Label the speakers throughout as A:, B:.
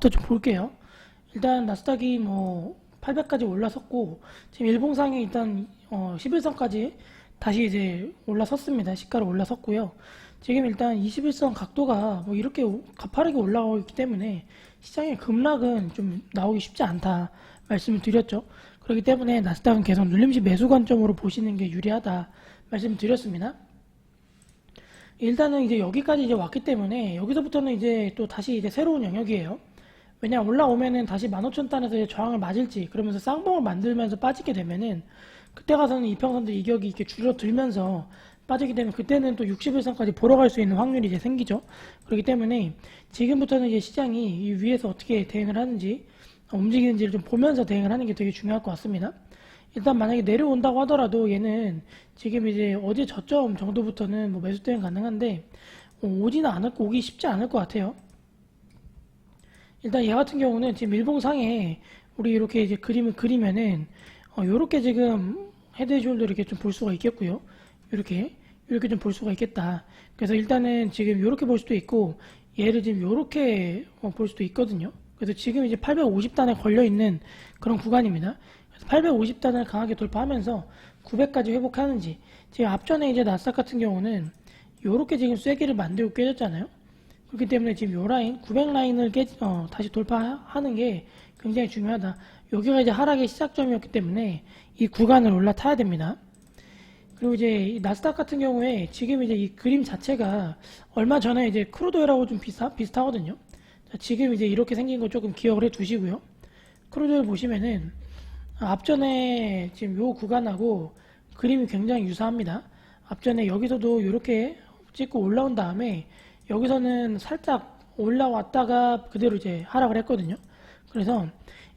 A: 또 좀 볼게요. 일단 나스닥이 뭐 800까지 올라섰고 지금 일봉상에 일단 어 11선까지 다시 이제 올라섰습니다. 시가로 올라섰고요. 지금 일단 21선 각도가 뭐 이렇게 오- 가파르게 올라가고 있기 때문에 시장의 급락은 좀 나오기 쉽지 않다 말씀을 드렸죠. 그렇기 때문에 나스닥은 계속 눌림시 매수 관점으로 보시는 게 유리하다 말씀을 드렸습니다. 일단은 이제 여기까지 이제 왔기 때문에 여기서부터는 이제 또 다시 이제 새로운 영역이에요. 왜냐 올라오면은 다시 15,000단에서 이제 저항을 맞을지 그러면서 쌍봉을 만들면서 빠지게 되면은 그때 가서는 이평선들 이격이 이렇게 줄어들면서 빠지게 되면 그때는 또 61선까지 보러 갈 수 있는 확률이 이제 생기죠. 그렇기 때문에 지금부터는 이제 시장이 이 위에서 어떻게 대응을 하는지 어, 움직이는지를 좀 보면서 대응을 하는 게 되게 중요할 것 같습니다. 일단 만약에 내려온다고 하더라도 얘는 지금 이제 어제 저점 정도부터는 뭐 매수 대응 가능한데 어, 오지는 않을 거 오기 쉽지 않을 것 같아요. 일단 얘 같은 경우는 지금 일봉상에 우리 이렇게 이제 그림을 그리면은 어, 요렇게 지금 헤드 숄더 이렇게 좀 볼 수가 있겠고요. 이렇게 이렇게 좀 볼 수가 있겠다. 그래서 일단은 지금 요렇게 볼 수도 있고 얘를 지금 요렇게 어, 볼 수도 있거든요. 그래서 지금 이제 850단에 걸려 있는 그런 구간입니다. 그래서 850단을 강하게 돌파하면서 900까지 회복하는지 지금 앞전에 이제 나스닥 같은 경우는 요렇게 지금 쐐기를 만들고 깨졌잖아요. 그렇기 때문에 지금 요 라인 900 라인을 깨 어, 다시 돌파하는 게 굉장히 중요하다. 여기가 이제 하락의 시작점이었기 때문에 이 구간을 올라타야 됩니다. 그리고 이제 이 나스닥 같은 경우에 지금 이제 이 그림 자체가 얼마 전에 이제 크루도일하고 좀 비슷하, 비슷하거든요. 자, 지금 이제 이렇게 생긴 거 조금 기억을 해 두시고요. 크루도일 보시면은 앞전에 지금 요 구간하고 그림이 굉장히 유사합니다. 앞전에 여기서도 이렇게 찍고 올라온 다음에 여기서는 살짝 올라왔다가 그대로 이제 하락을 했거든요. 그래서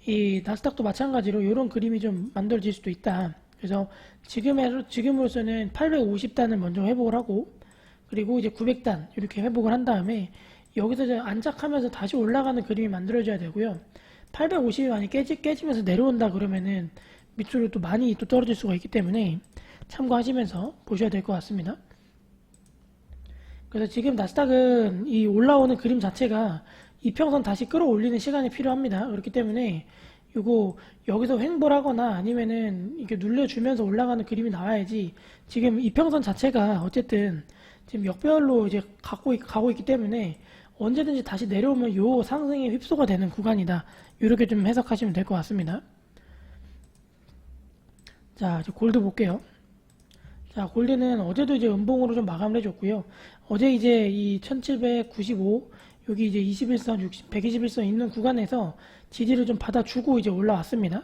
A: 이 나스닥도 마찬가지로 이런 그림이 좀 만들어질 수도 있다. 그래서 지금에 지금으로서는 850단을 먼저 회복을 하고 그리고 이제 900단 이렇게 회복을 한 다음에 여기서 이제 안착하면서 다시 올라가는 그림이 만들어져야 되고요. 850이 많이 깨지, 깨지면서 내려온다 그러면은 밑으로 또 많이 또 떨어질 수가 있기 때문에 참고하시면서 보셔야 될 것 같습니다. 그래서 지금 나스닥은 이 올라오는 그림 자체가 이평선 다시 끌어올리는 시간이 필요합니다. 그렇기 때문에 이거 여기서 횡보를 하거나 아니면은 이렇게 눌려주면서 올라가는 그림이 나와야지 지금 이평선 자체가 어쨌든 지금 역별로 이제 갖고 있- 가고 있기 때문에 언제든지 다시 내려오면 요 상승에 휩소가 되는 구간이다. 이렇게 좀 해석하시면 될 것 같습니다. 자, 이제 골드 볼게요. 자, 골드는 어제도 이제 음봉으로 좀 마감을 해줬고요. 어제 이제 이 1795, 여기 이제 21선, 60, 121선 있는 구간에서 지지를 좀 받아주고 이제 올라왔습니다.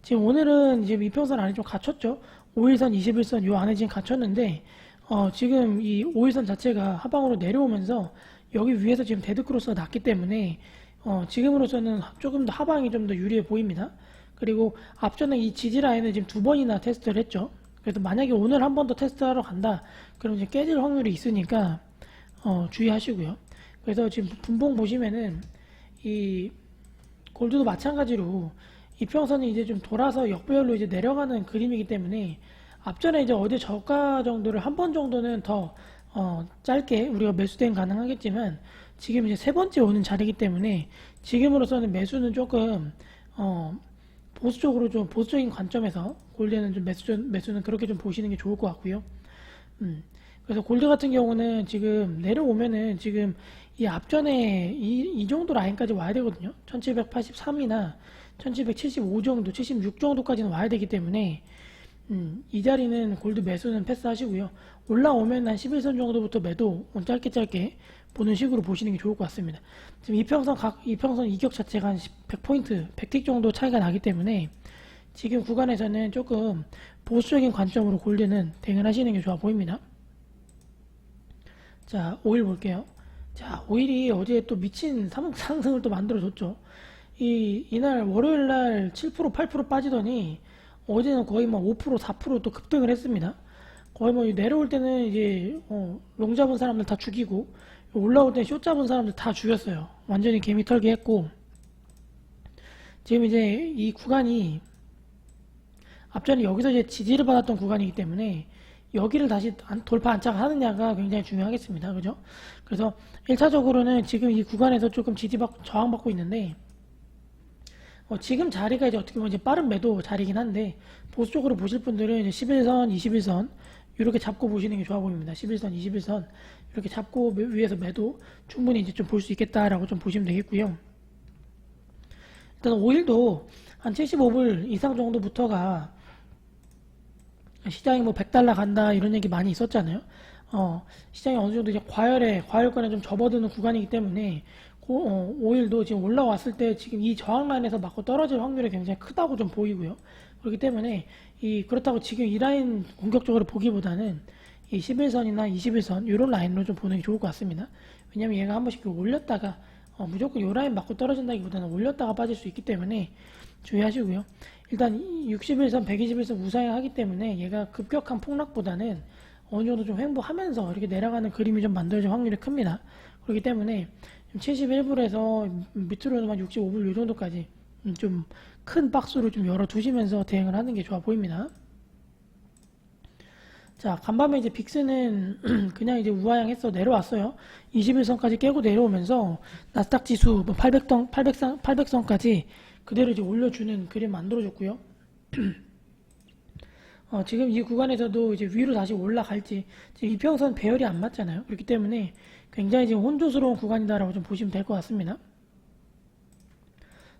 A: 지금 오늘은 이제 이평선 안에 좀 갇혔죠. 5일선, 21선 요 안에 지금 갇혔는데, 어, 지금 이 5일선 자체가 하방으로 내려오면서 여기 위에서 지금 데드크로스가 났기 때문에, 어, 지금으로서는 조금 더 하방이 좀 더 유리해 보입니다. 그리고 앞전에 이 지지 라인을 지금 두 번이나 테스트를 했죠. 그래서 만약에 오늘 한 번 더 테스트하러 간다, 그럼 이제 깨질 확률이 있으니까 어, 주의하시고요. 그래서 지금 분봉 보시면은 이 골드도 마찬가지로 이평선이 이제 좀 돌아서 역배열로 이제 내려가는 그림이기 때문에 앞전에 이제 어제 저가 정도를 한 번 정도는 더 어, 짧게 우리가 매수 대응 가능하겠지만 지금 이제 세 번째 오는 자리이기 때문에 지금으로서는 매수는 조금 어, 보수적으로 좀 보수적인 관점에서 골드는 좀 매수 매수는 그렇게 좀 보시는 게 좋을 것 같고요. 음. 그래서 골드 같은 경우는 지금 내려오면은 지금 이 앞전에 이, 이 정도 라인까지 와야 되거든요. 1783이나 1775 정도, 76 정도까지는 와야 되기 때문에 음, 이 자리는 골드 매수는 패스하시고요. 올라오면 한 11선 정도부터 매도 어, 짧게 짧게 보는 식으로 보시는 게 좋을 것 같습니다. 지금 이평선 각 이평선 이격 자체가 한 100포인트, 100틱 정도 차이가 나기 때문에 지금 구간에서는 조금 보수적인 관점으로 골드는 대응을 하시는 게 좋아 보입니다. 자, 오일 볼게요. 자, 오일이 어제 또 미친 상- 상승을 또 만들어줬죠. 이, 이날 월요일 날 7%, 8% 빠지더니 어제는 거의 막 5%, 4%또 급등을 했습니다. 거의 뭐 내려올 때는 이제 어, 롱 잡은 사람들 다 죽이고 올라올 때 쇼 잡은 사람들 다 죽였어요. 완전히 개미 털기 했고 지금 이제 이 구간이 앞전에 여기서 이제 지지를 받았던 구간이기 때문에 여기를 다시 안- 돌파 안착하느냐가 굉장히 중요하겠습니다. 그죠? 그래서 1차적으로는 지금 이 구간에서 조금 지지받고 저항받고 있는데 어, 지금 자리가 이제 어떻게 보면 이제 빠른 매도 자리긴 한데 보수적으로 보실 분들은 이제 11선, 21선 이렇게 잡고 보시는 게 좋아 보입니다. 11선, 21선 이렇게 잡고 매- 위에서 매도 충분히 이제 좀 볼 수 있겠다라고 좀 보시면 되겠고요. 일단 5일도 한 75불 이상 정도부터가 시장이 뭐 100달러 간다 이런 얘기 많이 있었잖아요. 어, 시장이 어느 정도 이제 과열에 과열권에 좀 접어드는 구간이기 때문에 고, 어, 5일도 지금 올라왔을 때 지금 이 저항라인에서 맞고 떨어질 확률이 굉장히 크다고 좀 보이고요. 그렇기 때문에 이 그렇다고 지금 이 라인 공격적으로 보기보다는 이 11선이나 21선 이런 라인으로 좀 보는 게 좋을 것 같습니다. 왜냐면 얘가 한 번씩 올렸다가 어, 무조건 이 라인 맞고 떨어진다기보다는 올렸다가 빠질 수 있기 때문에 주의하시고요. 일단 61선, 121선 우상향하기 때문에 얘가 급격한 폭락보다는 어느 정도 좀 횡보하면서 이렇게 내려가는 그림이 좀 만들어질 확률이 큽니다. 그렇기 때문에 71불에서 밑으로는 한 65불 이 정도까지 좀 큰 박스로 좀 열어 두시면서 대응을 하는 게 좋아 보입니다. 자, 간밤에 이제 빅스는 그냥 이제 우하향해서 내려왔어요. 21선까지 깨고 내려오면서 나스닥 지수 뭐 800선, 800선, 800선까지 그대로 이제 올려주는 그림 만들어줬고요. 어, 지금 이 구간에서도 이제 위로 다시 올라갈지 지금 이평선 배열이 안 맞잖아요. 그렇기 때문에 굉장히 지금 혼조스러운 구간이다라고 좀 보시면 될 것 같습니다.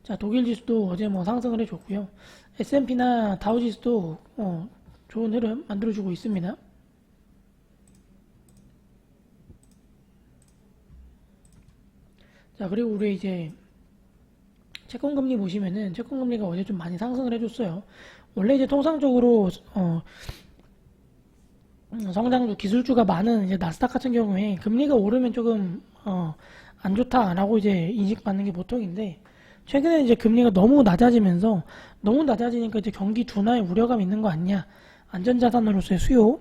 A: 자, 독일 지수도 어제 뭐 상승을 해줬고요. S&P나 다우 지수도 어, 좋은 흐름 만들어주고 있습니다. 자, 그리고 우리 이제 채권금리 보시면은 채권금리가 어제 좀 많이 상승을 해줬어요. 원래 이제 통상적으로 어, 음, 성장주 기술주가 많은 이제 나스닥 같은 경우에 금리가 오르면 조금 어, 안 좋다라고 이제 인식받는 게 보통인데 최근에 이제 금리가 너무 낮아지면서 너무 낮아지니까 이제 경기 둔화의 우려감이 있는 거 아니냐 안전자산으로서의 수요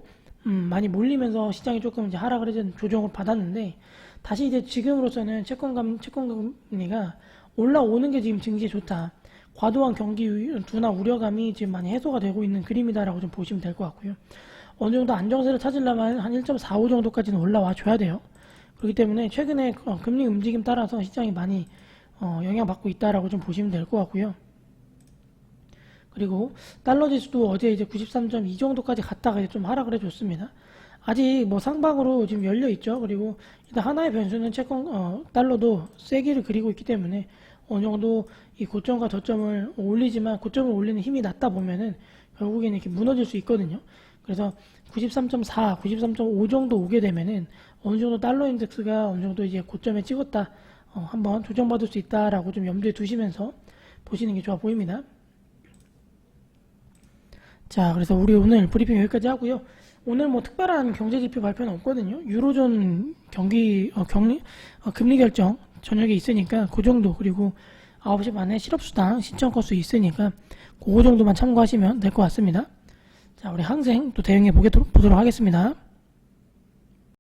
A: 음, 많이 몰리면서 시장이 조금 이제 하락을 해준 조정을 받았는데 다시 이제 지금으로서는 채권감 채권금리가 올라오는 게 지금 증시에 좋다. 과도한 경기 유- 둔화 우려감이 지금 많이 해소가 되고 있는 그림이다라고 좀 보시면 될 것 같고요. 어느 정도 안정세를 찾으려면 한 1.45 정도까지는 올라와 줘야 돼요. 그렇기 때문에 최근에 어, 금리 움직임 따라서 시장이 많이 어, 영향받고 있다라고 좀 보시면 될 것 같고요. 그리고 달러 지수도 어제 이제 93.2 정도까지 갔다가 이제 좀 하락을 해줬습니다. 아직 뭐 상방으로 지금 열려 있죠. 그리고 일단 하나의 변수는 채권 어, 달러도 세기를 그리고 있기 때문에 어느 정도 이 고점과 저점을 올리지만 고점을 올리는 힘이 낮다 보면은 결국에는 이렇게 무너질 수 있거든요. 그래서 93.4, 93.5 정도 오게 되면은 어느 정도 달러 인덱스가 어느 정도 이제 고점에 찍었다 어, 한번 조정받을 수 있다라고 좀 염두에 두시면서 보시는 게 좋아 보입니다. 자, 그래서 우리 오늘 브리핑 여기까지 하고요. 오늘 뭐 특별한 경제 지표 발표는 없거든요. 유로존 경기 어, 경리 어, 금리 결정 저녁에 있으니까 그 정도 그리고 9시 반에 실업수당 신청 건수 있으니까 그거 정도만 참고하시면 될 것 같습니다. 자, 우리 항생 또 대응해 보도록 하겠습니다.